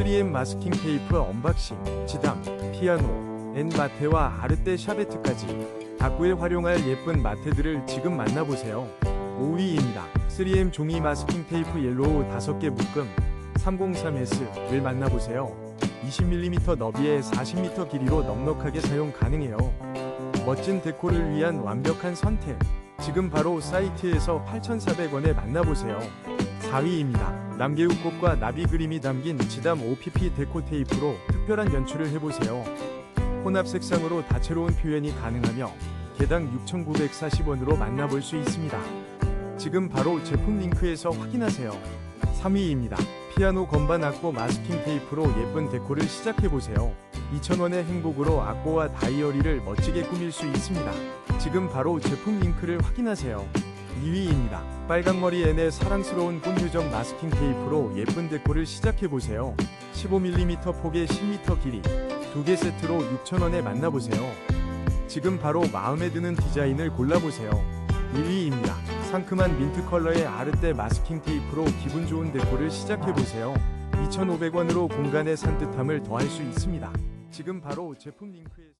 3M 마스킹 테이프 언박싱, 지담, 피아노, 엔 마테와 아르떼 샤베트까지 다꾸에 활용할 예쁜 마테들을 지금 만나보세요. 5위입니다. 3M 종이 마스킹 테이프 옐로우 5개 묶음 303S를 만나보세요. 20mm 너비에 40m 길이로 넉넉하게 사용 가능해요. 멋진 데코를 위한 완벽한 선택. 지금 바로 사이트에서 8,400원에 만나보세요. 4위입니다. 남개우꽃과 나비 그림이 담긴 지담 OPP 데코 테이프로 특별한 연출을 해보세요. 혼합 색상으로 다채로운 표현이 가능하며 개당 6,940원으로 만나볼 수 있습니다. 지금 바로 제품 링크에서 확인하세요. 3위입니다. 피아노 건반 악보 마스킹 테이프로 예쁜 데코를 시작해보세요. 2,000원의 행복으로 악보와 다이어리를 멋지게 꾸밀 수 있습니다. 지금 바로 제품 링크를 확인하세요. 2위입니다. 빨강머리 앤의 사랑스러운 꽃유정 마스킹 테이프로 예쁜 데코를 시작해보세요. 15mm 폭의 10m 길이, 두 개 세트로 6,000원에 만나보세요. 지금 바로 마음에 드는 디자인을 골라보세요. 1위입니다. 상큼한 민트 컬러의 아르떼 마스킹 테이프로 기분 좋은 데코를 시작해보세요. 2,500원으로 공간의 산뜻함을 더할 수 있습니다. 지금 바로 제품 링크에